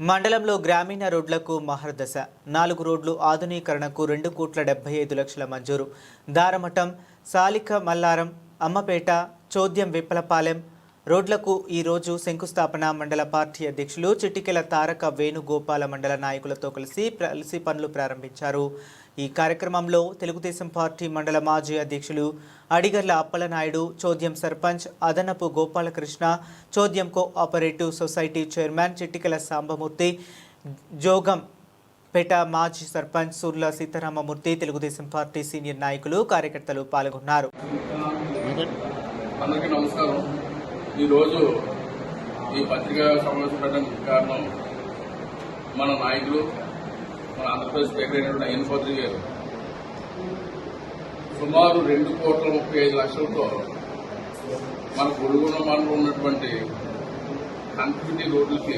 మండలంలో గ్రామీణ రోడ్లకు మహర్దశ నాలుగు రోడ్లు ఆధునీకరణకు రెండు కోట్ల డెబ్బై ఐదు లక్షల మంజూరు. దారమఠం సాలిక మల్లారం అమ్మపేట చోద్యం విప్పలపాలెం రోడ్లకు ఈరోజు శంకుస్థాపన మండల పార్టీ అధ్యక్షులు చిట్టికెల తారక వేణుగోపాల మండల నాయకులతో కలిసి కలిసి పనులు ప్రారంభించారు. ఈ కార్యక్రమంలో తెలుగుదేశం పార్టీ మండల మాజీ అధ్యక్షులు అడిగర్ల అప్పలనాయుడు చోద్యం సర్పంచ్ అదనపు Gopalakrishna Chodyam cooperative society chairman Chittikala Sambamurthy Jogam Peta మాజీ సర్పంచ్ సూర్ల సీతారామమూర్తి తెలుగుదేశం పార్టీ సీనియర్ నాయకులు కార్యకర్తలు పాల్గొన్నారు. అందరికీ నమస్కారం. ఈరోజు ఈ పత్రికా సమావేశం పెట్టడానికి కారణం మన నాయకులు మన ఆంధ్రప్రదేశ్ స్పీకర్ అయినటువంటి అయ్యన్ చౌదరి గారు సుమారు రెండు కోట్ల ముప్పై ఐదు లక్షలతో మన గొడుగున్న మనలో ఉన్నటువంటి కనెక్టివిటీ రోడ్లకి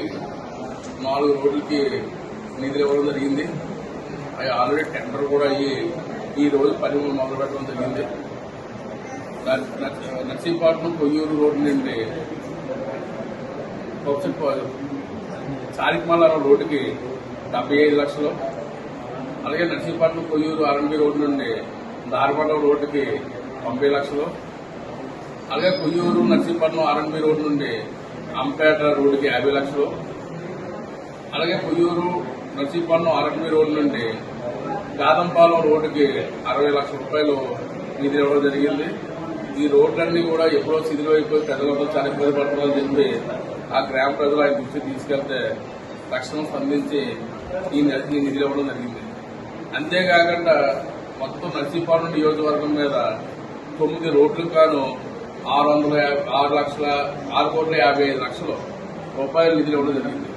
నాలుగు రోడ్లకి నిధులు ఇవ్వడం జరిగింది. అవి ఆల్రెడీ టెండర్ కూడా అయ్యి ఈ రోజు పని మొదలు పెట్టడం జరిగింది. నర్సీపట్నం కొయ్యూరు రోడ్డు నుండి చారికమల్లారం రోడ్డుకి డెబ్బై ఐదు లక్షలు. అలాగే నర్సీపట్నం కొయ్యూరు ఆర్ఎంబి రోడ్డు నుండి దారిపట్నం రోడ్డుకి తొంభై లక్షలు. అలాగే కొయ్యూరు నర్సీపట్నం ఆర్ఎంబి రోడ్డు నుండి అంపేట రోడ్డుకి యాభై లక్షలు. అలాగే కొయ్యూరు నర్సీపట్నం ఆర్ఎంబి రోడ్డు నుండి గాదంపాలెం రోడ్డుకి అరవై లక్షల రూపాయలు నిధులు ఇవ్వడం జరిగింది. ఈ రోడ్లన్నీ కూడా ఎప్పుడో శిథిలం అయిపోయి ప్రజలందరూ చాలా ఇబ్బంది పడుతుందని చెప్పి ఆ గ్రామ ప్రజలు ఆయన దృష్టి తీసుకెళ్తే తక్షణం స్పందించి ఈ ఈ నిధులు ఇవ్వడం జరిగింది. అంతేకాకుండా మొత్తం నర్సీపాలెం నియోజకవర్గం మీద తొమ్మిది రోడ్లు కాను ఆరు వందల ఆరు లక్షల ఆరు కోట్ల యాభై ఐదు లక్షలు రూపాయలు నిధులు ఇవ్వడం జరిగింది.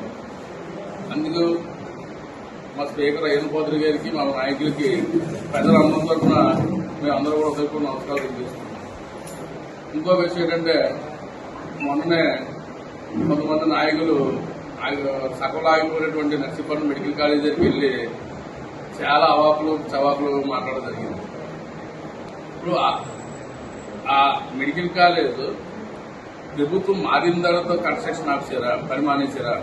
అందుకు మా స్పీకర్ అయ్యన్ గారికి మా నాయకులకి ప్రజలందరి తరఫున మేమందరూ కూడా ఒకరికి నమస్కారం తెలియజేస్తున్నాం. ఇంకో విషయం ఏంటంటే మొన్ననే కొంతమంది నాయకులు ఆగి- సకల ఆగిపోయినటువంటి నర్సీపట్నం మెడికల్ కాలేజ్ దగ్గరికి వెళ్ళి చాలా అవాకులు చవాకులు మాట్లాడడం జరిగింది. ఇప్పుడు ఆ- మెడికల్ కాలేజ్ ప్రభుత్వం మారిన తర్వాత కన్స్ట్రక్షన్ ఆఫీసరా పని మానేసారా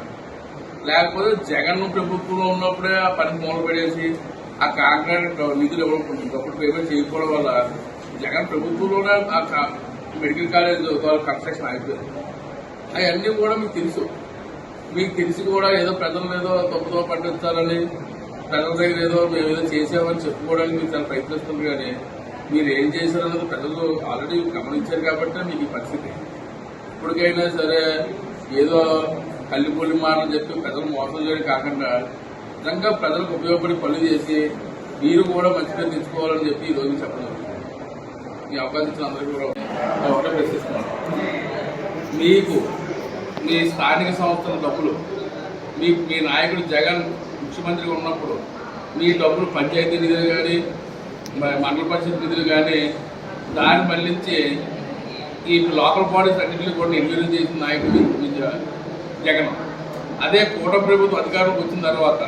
లేకపోతే జగన్ ప్రభుత్వంలో ఉన్నప్పుడే ఆ పని మూల పడేసి ఆ కాంట్రాక్ట్ నిధులు ఇవ్వడం ఇంకొకటి పేమెంట్ చేయకపోవడం వల్ల జగన్ ప్రభుత్వంలోనే ఆ మెడికల్ కాలేజ్ ద్వారా కన్స్ట్రక్షన్ అయిపోయింది అవన్నీ కూడా మీకు తెలుసు. మీకు తెలిసి కూడా ఏదో ప్రజలు ఏదో తప్పుతో పట్టించాలని ప్రజల దగ్గర ఏదో మేము ఏదో చేసామని చెప్పుకోవడానికి మీరు చాలా ప్రయత్నిస్తుంది కానీ మీరు ఏం చేశారన్నది ప్రజలు ఆల్రెడీ గమనించారు కాబట్టి మీకు ఈ పరిస్థితి. ఇప్పటికైనా సరే ఏదో కల్లిపొల్లి మాటలు చెప్పి ప్రజలు మోసం చేయడం కాకుండా నిజంగా ప్రజలకు ఉపయోగపడి పనులు చేసి మీరు కూడా మంచి పేరు తెచ్చుకోవాలని చెప్పి ఈ రోజు చెప్పడం. మీ అవకాశం ఇచ్చిన అందరికీ కూడా ఒకటే ప్రశ్నిస్తున్నాను. మీకు మీ స్థానిక సంస్థల డబ్బులు మీ మీ నాయకుడు జగన్ ముఖ్యమంత్రిగా ఉన్నప్పుడు మీ డబ్బులు పంచాయతీ నిధులు కానీ మండల పరిషత్ నిధులు కానీ దాన్ని మళ్ళించి ఈ లోకల్ బాడీస్ అన్నింటినీ కూడా నిర్వీర్యం చేసిన నాయకుడు జగన్. అదే కూట ప్రభుత్వం అధికారంలోకి వచ్చిన తర్వాత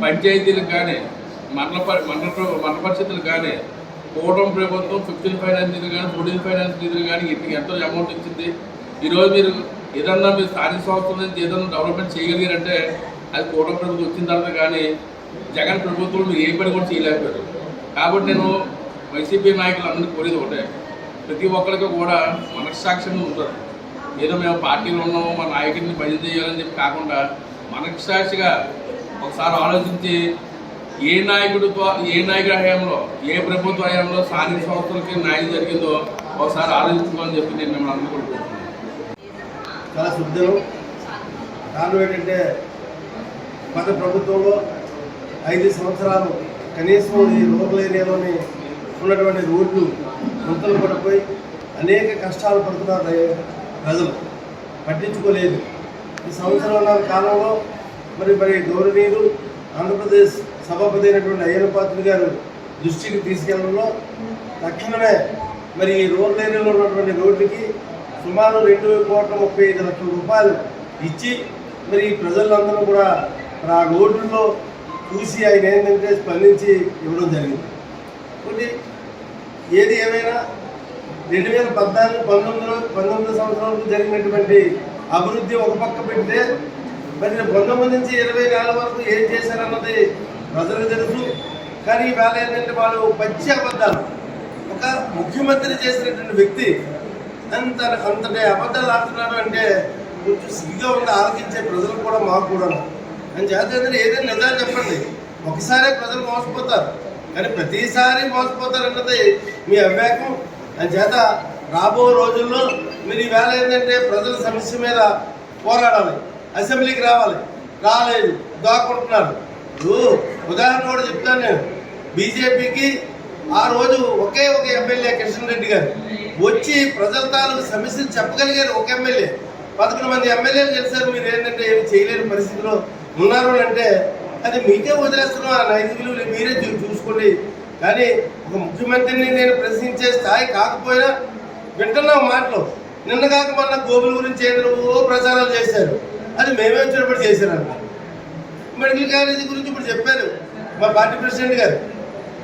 పంచాయతీలకు కానీ మండల పరి- మండల మండల పరిషత్తులకు కానీ కూటమి ప్రభుత్వం ఫిఫ్టీన్ ఫైనాన్స్ నిధులు కానీ ఫోర్టీన్ ఫైనాన్స్ నిధులు కానీ ఇంటికి ఎంతో అమౌంట్ ఇచ్చింది. ఈరోజు మీరు ఏదన్నా మీరు స్థానిక సంస్థల నుంచి ఏదన్నా డెవలప్మెంట్ చేయగలిగారంటే అది కూటమి ప్రభుత్వం వచ్చిన తర్వాత కానీ జగన్ ప్రభుత్వం మీరు ఏ పని కూడా చేయలేకపోయారు. కాబట్టి నేను వైసీపీ నాయకులు అందరినీ కోరేది ఒకటే ప్రతి ఒక్కరికి కూడా మనస్సాక్ష్యంగా ఉంటారు. ఏదో మేము పార్టీలో ఉన్నాము మా నాయకుడిని భజన చేయాలని చెప్పి కాకుండా మనస్సాక్షిగా ఒకసారి ఆలోచించి ఏ నాయకుడు ఏ నాయకుడి హయాంలో ఏ ప్రభుత్వ హయాంలో స్థానిక సంస్థలకి న్యాయం జరిగిందో ఒకసారి ఆలోచించుకోవాలని చెప్పి నేను మిమ్మల్ని అందరూ చాలా శుద్ధులు కారణం ఏంటంటే గత ప్రభుత్వంలో ఐదు సంవత్సరాలు కనీసం ఈ రూరల్ ఏరియాలోని ఉన్నటువంటి రోడ్లు గుంతలు పడిపోయి అనేక కష్టాలు పడుతున్నారు ప్రజలు. పట్టించుకోలేదు. ఈ సంవత్సరాల కాలంలో మరి మరి గౌరవనీయులు ఆంధ్రప్రదేశ్ సభాపతి అయినటువంటి అయ్యన పాత్రుడు గారు దృష్టికి తీసుకెళ్ళడంలో తక్షణమే మరి ఈ రోడ్ల ఏరియాలో ఉన్నటువంటి రోడ్డుకి సుమారు రెండు కోట్ల ముప్పై ఐదు లక్షల రూపాయలు ఇచ్చి మరి ఈ ప్రజలందరూ కూడా ఆ రోడ్లలో చూసి ఆయన ఏంటంటే స్పందించి ఇవ్వడం జరిగింది. ఒకటి ఏది ఏమైనా రెండు వేల పద్నాలుగు పంతొమ్మిదిలో పంతొమ్మిది సంవత్సరాలకు జరిగినటువంటి అభివృద్ధి ఒక పక్క పెడితే మరి పంతొమ్మిది నుంచి ఇరవై నాలుగు వరకు ఏం చేశారన్నది ప్రజలకు తెలుసు. కానీ ఈవేళ ఏంటంటే వాళ్ళు పచ్చి అబద్ధాలు. ఒక ముఖ్యమంత్రి చేసినటువంటి వ్యక్తి అంత అంతటి అబద్ధాలు ఆడుతున్నారు అంటే కొంచెం సిగ్గుగా ఉండి ఆలోచించే ప్రజలు కూడా మాకు కూడా అని చేత ఏదైనా నిజాలు చెప్పండి. ఒకసారే ప్రజలు మోసపోతారు. కానీ ప్రతిసారి మోసపోతారు అన్నది మీ అవ్యాకం అని చేత రాబో రోజుల్లో మీరు ఈవేళ ఏంటంటే ప్రజల సమస్య మీద పోరాడాలి. అసెంబ్లీకి రావాలి. రాలేదు. దాక్కుంటున్నారు. ఇప్పుడు ఉదాహరణ కూడా చెప్తాను నేను. బీజేపీకి ఆ రోజు ఒకే ఒక ఎమ్మెల్యే కిషన్ రెడ్డి గారు. వచ్చి ప్రజల తాలూకు సమస్యలు చెప్పగలిగారు ఒక ఎమ్మెల్యే. పదకొండు మంది ఎమ్మెల్యేలు గెలిచారు మీరు ఏంటంటే ఏమి చేయలేని పరిస్థితిలో ఉన్నారు అని అంటే అది మీకే వదిలేస్తున్నాం ఆ నైతికులు మీరే చూసుకోండి. కానీ ఒక ముఖ్యమంత్రిని నేను ప్రశ్నించే స్థాయి కాకపోయినా వింటున్నాం మాటలు. నిన్న కాక మొన్న గోపుల గురించి ఏంటో ప్రచారాలు చేశారు. అది మేమే వచ్చినప్పుడు చేశారంట మెడికల్ కాలేజీ గురించి ఇప్పుడు చెప్పారు మా పార్టీ ప్రెసిడెంట్ గారు.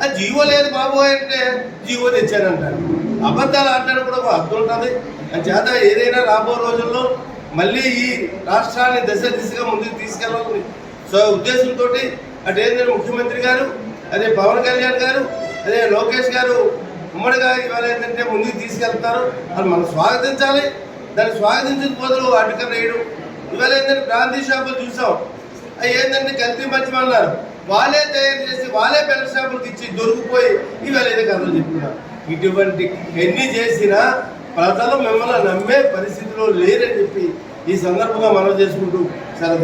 ఆ జీవో లేదు బాబోయ్ అంటే జీవో తెచ్చానంటారు అబద్ధాలు ఆడడానికి కూడా ఒక అర్థం ఉంటుంది. అని చేత ఏదైనా రాబో రోజుల్లో మళ్ళీ ఈ రాష్ట్రాన్ని దశ దిశగా ముందుకు తీసుకెళ్ళాలని సో ఉద్దేశంతో అటు ఏంటంటే ముఖ్యమంత్రి గారు అదే పవన్ కళ్యాణ్ గారు అదే లోకేష్ గారు ఉమ్మడిగా ఇవాళ ఏంటంటే ముందుకు తీసుకెళ్తారు. అది మనం స్వాగతించాలి. దాన్ని స్వాగతించిన బదులు అడ్డుకర్ వేయడం ఇవాళ ఏంటంటే బ్రాంతి షాపులు చూసాం. అవి ఏంటంటే కల్తీ మద్యం అన్నారు వాళ్ళే తయారు చేసి వాళ్ళే బెల్ట్ షాపులకు ఇచ్చి దొరికిపోయి ఇవాళ కథలు చెప్తున్నారు. ఇటువంటి ఎన్ని చేసినా ప్రజలు మిమ్మల్ని నమ్మే పరిస్థితిలో లేరని చెప్పి ఈ సందర్భంగా మనం చేసుకుంటూ సెలవు